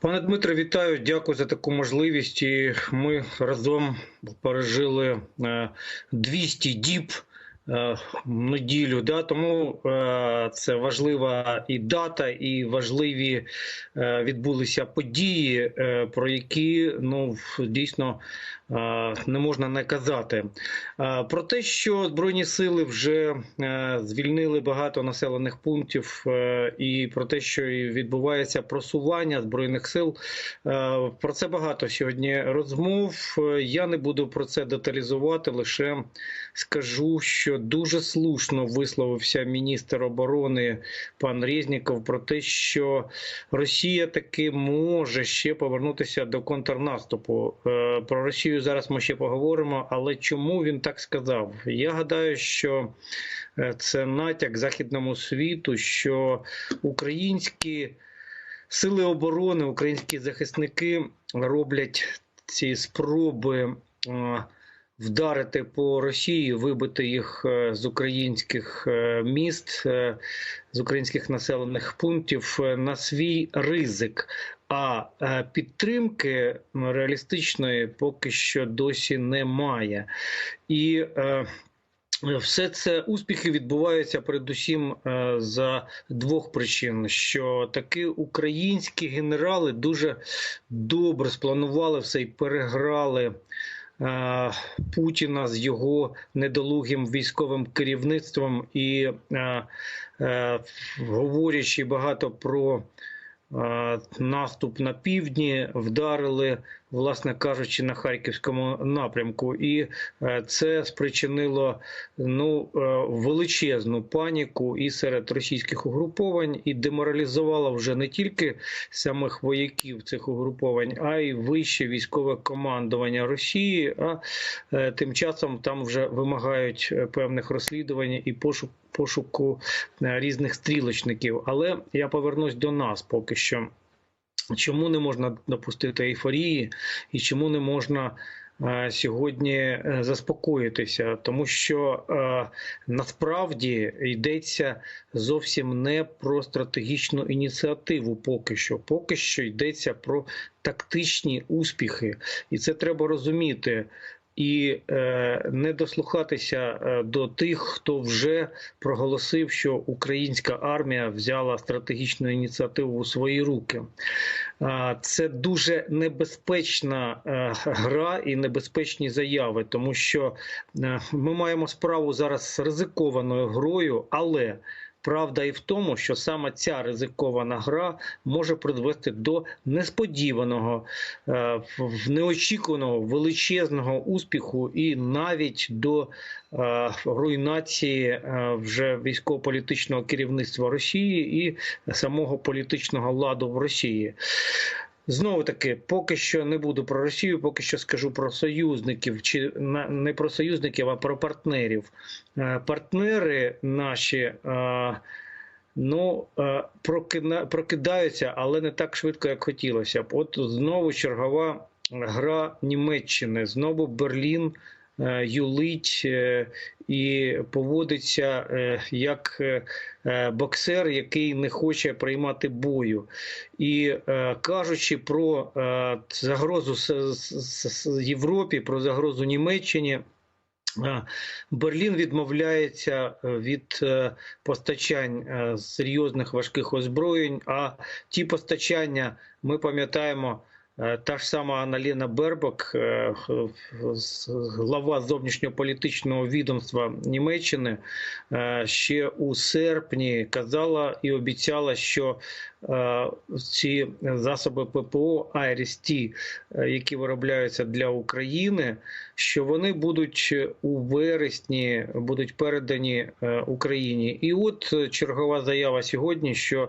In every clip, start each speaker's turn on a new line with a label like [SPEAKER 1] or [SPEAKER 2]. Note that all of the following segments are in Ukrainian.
[SPEAKER 1] Пане Дмитре, вітаю. Дякую за таку можливість. І ми разом пережили е, 200 діб е, неділю. Да? Тому е, це важлива і дата, і важливі е, відбулися події, е, про які ну дійсно е, не можна не казати. Е, Про те, що збройні сили вже е, звільнили багато населених пунктів, е, і про те, що відбувається просування збройних сил. Е, Про це багато сьогодні розмов. Е, Я не буду про це деталізувати, лише скажу, що дуже слушно висловився міністр оборони пан Резніков про те, що Росія таки може ще повернутися до контрнаступу. Е, Про Росію зараз ми ще поговоримо, але чому він так сказав? Я гадаю, що е, це натяк західному світу, що українські сили оборони, українські захисники роблять ці спроби е, вдарити по Росії, вибити їх е, з українських міст, з українських населених пунктів на свій ризик. А е, підтримки реалістичної поки що досі немає. І е, все це успіхи відбуваються передусім е, за двох причин: що таки українські генерали дуже добре спланували все і переграли. Путіна з його недолугим військовим керівництвом і говорячи багато про наступ на півдні, вдарили, власне кажучи, на харківському напрямку, і е, це спричинило ну е, величезну паніку і серед російських угруповань, і деморалізувало вже не тільки самих вояків цих угруповань, а й вище військове командування Росії. А е, тим часом там вже вимагають е, певних розслідувань і пошук пошуку е, різних стрілочників. Але я повернусь до нас поки що. Чому не можна допустити ейфорії, і чому не можна е, сьогодні е, заспокоїтися? Тому що насправді йдеться зовсім не про стратегічну ініціативу, поки що. Поки що йдеться про тактичні успіхи, і це треба розуміти. І е, не дослухатися е, до тих, хто вже проголосив, що українська армія взяла стратегічну ініціативу у свої руки. А, Це дуже небезпечна е, гра і небезпечні заяви, тому що е, ми маємо справу зараз з ризикованою грою, але Правда і в тому, що саме ця ризикована гра може призвести до несподіваного, е, неочікуваного величезного успіху і навіть до е, руйнації е, вже військово-політичного керівництва Росії і самого політичного ладу в Росії. Знову таки, поки що не буду про Росію, поки що скажу про союзників, чи не про союзників, а про партнерів. Е, Партнери наші. е, Ну, е, прокидаються, але не так швидко, як хотілося б. От знову чергова гра Німеччини. Знову Берлін юлить е, і поводиться е, як е, е, боксер, який не хоче приймати бою. І е, кажучи про е, загрозу Європі, про загрозу Німеччині. е, Берлін відмовляється е, від е, постачань е, серйозних важких озброєнь. А ті постачання ми пам'ятаємо. Е, Та ж сама Аналіна Бербак, е, глава зовнішньополітичного відомства Німеччини, е, ще у серпні казала і обіцяла, що ці засоби ППО е, які виробляються для України, що вони будуть у вересні будуть передані Україні. І от чергова заява сьогодні, що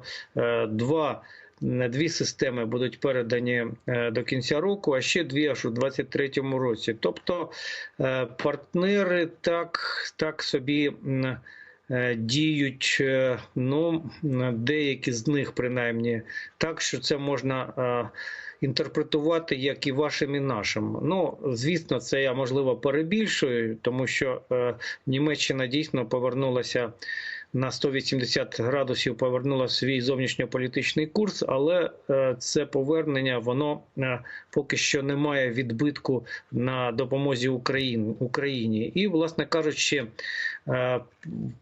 [SPEAKER 1] два. Дві системи будуть передані е, до кінця року, а ще дві аж у 2023 році. Тобто е, партнери так, так собі е, діють, ну деякі з них принаймні, так що це можна інтерпретувати як і вашим, і нашим. Ну, звісно, це я можливо перебільшую, тому що Німеччина дійсно повернулася на 180 градусів повернула свій зовнішньополітичний курс, але е, це повернення воно е, поки що не має відбитку на допомозі Україні. І, власне кажучи, е,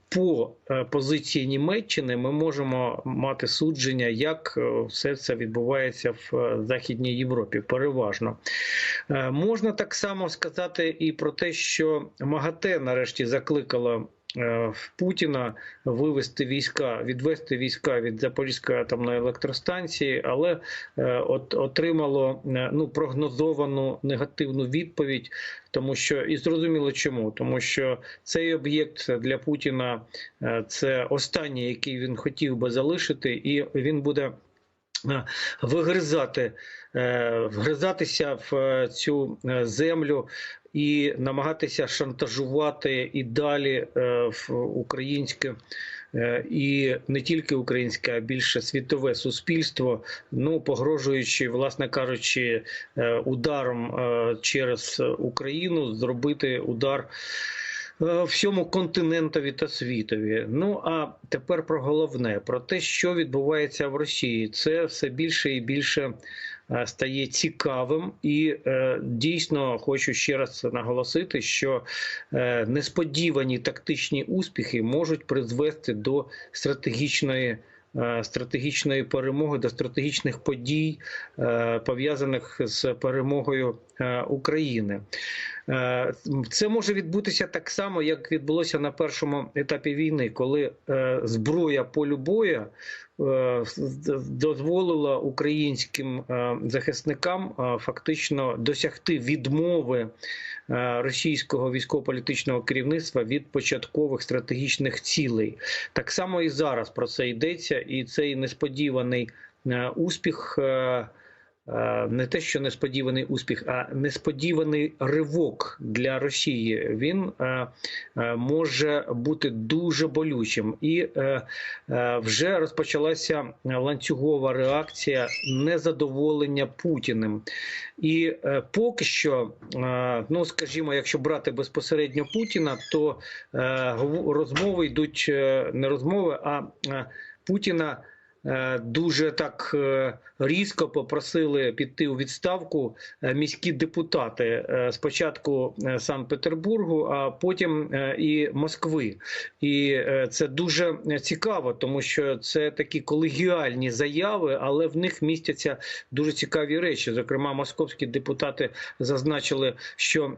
[SPEAKER 1] по позиції Німеччини ми можемо мати судження, як все це відбувається в Західній Європі. Переважно можна так само сказати і про те, що МАГАТЕ нарешті закликало. Е, в Путіна вивести війська, відвести війська від Запорізької атомної електростанції, але е, от отримало е, ну прогнозовану негативну відповідь, тому що і зрозуміло чому, тому що цей об'єкт для Путіна це останній, який він хотів би залишити, і він буде. Е, Вигризати, е, вгризатися в е, цю землю і намагатися шантажувати і далі в українське і не тільки українське, а більше світове суспільство, ну погрожуючи, власне кажучи, ударом через Україну, зробити удар. Е, Всьому континентові та світові. Ну а тепер про головне: про те, що відбувається в Росії. Це все більше і більше е, стає цікавим, і е, дійсно хочу ще раз наголосити, що несподівані тактичні успіхи можуть призвести до стратегічної. Стратегічної перемоги до стратегічних подій, пов'язаних з перемогою України. Е, Це може відбутися так само, як відбулося на першому етапі війни, коли е, зброя полю бою е, дозволила українським захисникам фактично досягти відмови російського військово-політичного керівництва від початкових стратегічних цілей. Так само і зараз про це йдеться, і цей несподіваний успіх. Е, не те, що несподіваний успіх, а несподіваний ривок для Росії. Він е, е, може бути дуже болючим, і вже розпочалася ланцюгова реакція незадоволення Путіним. І поки що, ну скажімо, якщо брати безпосередньо Путіна, то розмови йдуть не розмови, а Путіна. Е, Дуже так е, різко попросили піти у відставку е, міські депутати спочатку е, Санкт-Петербургу, а потім і Москви. І це дуже цікаво, тому що це такі колегіальні заяви, але в них містяться дуже цікаві речі. Зокрема, московські депутати зазначили, що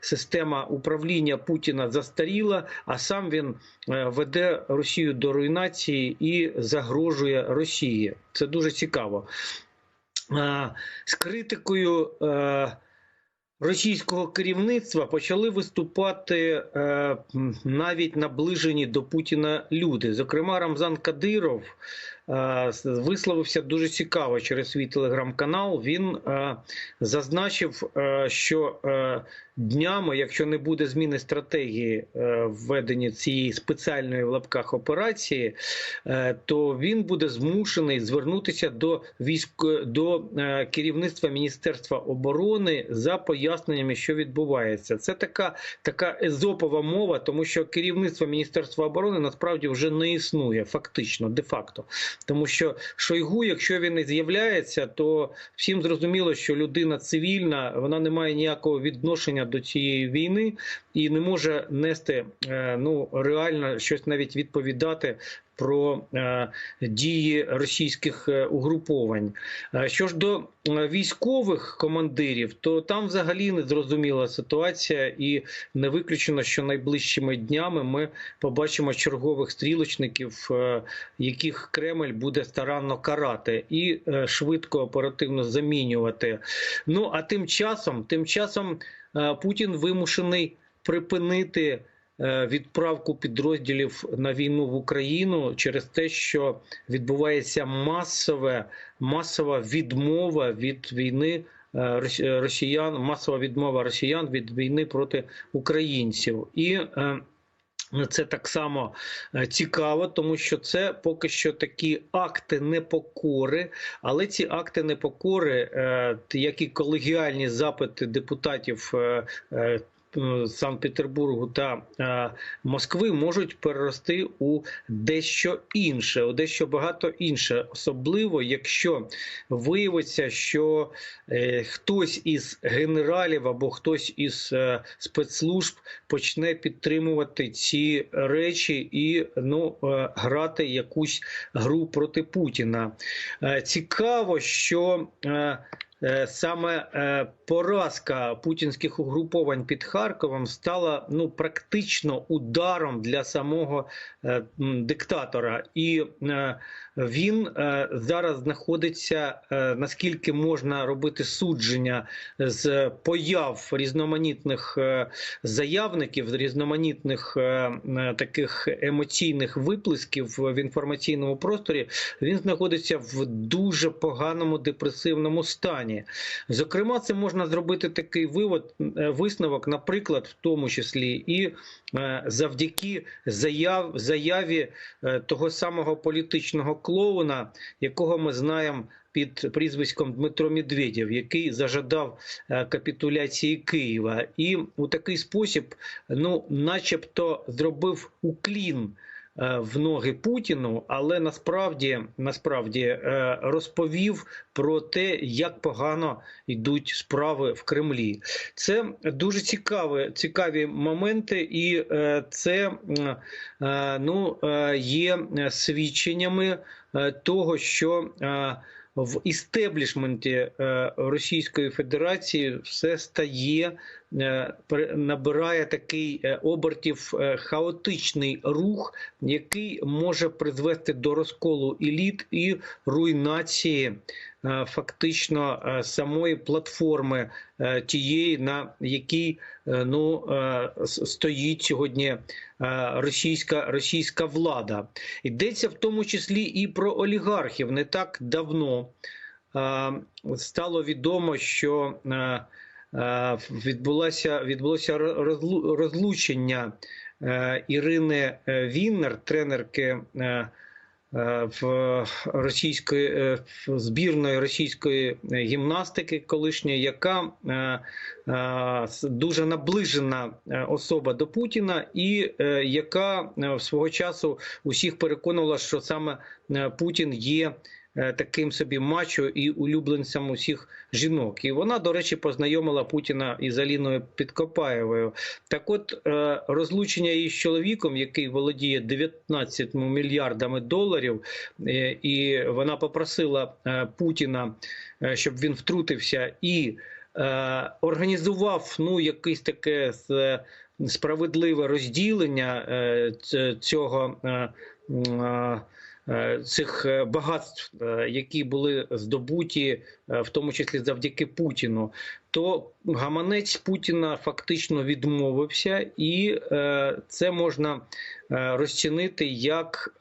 [SPEAKER 1] система управління Путіна застаріла, а сам він веде Росію до руйнації і загрожує Росії. Це дуже цікаво. Е, З критикою е, російського керівництва почали виступати е, навіть наближені до Путіна люди. Зокрема, Рамзан Кадиров е, висловився дуже цікаво через свій телеграм-канал. Він е, зазначив, е, що е, днями, якщо не буде зміни стратегії е, введення цієї спеціальної в лапках операції, е, то він буде змушений звернутися до військ до е, керівництва Міністерства оборони за поясненнями, що відбувається. Це така, така езопова мова, тому що керівництво Міністерства оборони насправді вже не існує, фактично, де-факто. Тому що Шойгу, якщо він і з'являється, то всім зрозуміло, що людина цивільна, вона не має ніякого відношення до цієї війни і не може нести е, ну реально щось навіть відповідати. Про е, дії російських е, угруповань. Е, Що ж до військових командирів, то там взагалі не зрозуміла ситуація, і не виключено, що найближчими днями ми побачимо чергових стрілочників, яких Кремль буде старанно карати і швидко оперативно замінювати. Ну а тим часом, тим часом Путін вимушений припинити відправку підрозділів на війну в Україну через те, що відбувається масове, масова відмова від війни. е, рос- Росіян, масова відмова росіян від війни проти українців, і е, це так само е, цікаво, тому що це поки що такі акти непокори, але ці акти непокори, е, т- як і колегіальні запити депутатів. Е, Санкт-Петербургу та е, Москви можуть перерости у дещо інше, у дещо багато інше, особливо якщо виявиться, що е, хтось із генералів або хтось із спецслужб почне підтримувати ці речі і ну, грати якусь гру проти Путіна. Цікаво, що саме е, поразка путінських угруповань під Харковом стала ну практично ударом для самого е, диктатора, і е, він е, зараз знаходиться е, наскільки можна робити судження з появ різноманітних е, заявників, різноманітних е, е, таких емоційних виплесків в інформаційному просторі. Він знаходиться в дуже поганому депресивному стані. Зокрема, це можна зробити такий вивод, е, висновок, наприклад, в тому числі і е, завдяки заяв, заяві е, того самого політичного клоуна, якого ми знаємо під прізвиськом Дмитро Медведєв, який зажадав капітуляції Києва, і у такий спосіб, ну, начебто, зробив уклін в ноги Путіну, але насправді насправді е, розповів про те, як погано йдуть справи в Кремлі. Це дуже цікаві, цікаві моменти, і е, це е, ну, е, є свідченнями е, того, що е, в істеблішменті е, Російської Федерації все стає, е, набирає такий е, обертів хаотичний рух, який може призвести до розколу еліт і руйнації фактично е, самої платформи е, тієї, на якій е, ну, е, стоїть сьогодні е, російська, російська влада. Йдеться в тому числі і про олігархів. Не так давно е, стало відомо, що е, е, відбулося, відбулося розлучення е, Ірини е, Віннер, тренерки. Е, В російської е, збірної російської гімнастики, колишньої, яка е, дуже наближена особа до Путіна, і яка в свого часу усіх переконувала, що саме Путін є таким собі мачо і улюбленцем усіх жінок. І вона, до речі, познайомила Путіна із Аліною Підкопаєвою. Так от е, розлучення її з чоловіком, який володіє 19 мільярдами доларів, е, і вона попросила е, Путіна, е, щоб він втрутився і е, організував ну, якесь таке е, справедливе розділення е, цього. Е, Цих е, багатств, е, які були здобуті, в тому числі завдяки Путіну, то гаманець Путіна фактично відмовився, і це можна розцінити як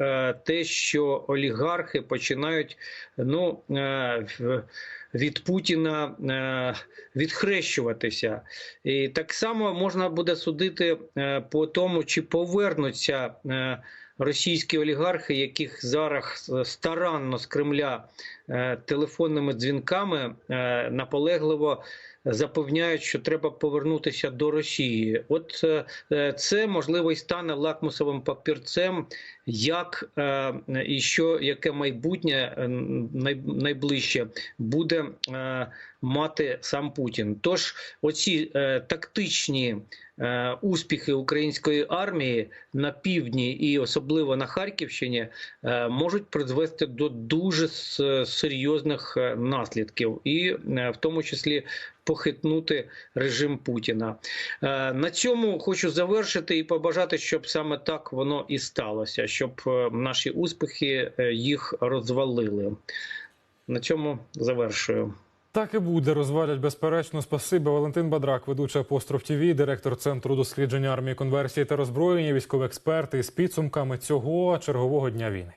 [SPEAKER 1] те, що олігархи починають ну, від Путіна відхрещуватися. І так само можна буде судити по тому, чи повернуться. Е, Російські олігархи, яких зараз старанно з Кремля е, телефонними дзвінками е, наполегливо запевняють, що треба повернутися до Росії. От е, е, це можливо і стане лакмусовим папірцем, як е, і що яке майбутнє е, найближче буде е, мати сам Путін. Тож оці е, тактичні е, успіхи української армії на півдні і особливо на Харківщині е, можуть призвести до дуже серйозних е, наслідків, і е, в тому числі похитнути режим Путіна. Е, На цьому хочу завершити і побажати, щоб саме так воно і сталося, щоб е, наші успіхи е, їх розвалили. На цьому завершую.
[SPEAKER 2] Так і буде. Розвалять безперечно. Спасибі. Валентин Бадрак, ведучий апостроф ТІВІ», директор центру дослідження армії конверсії та роззброєння, військовий експерт із підсумками цього чергового дня війни.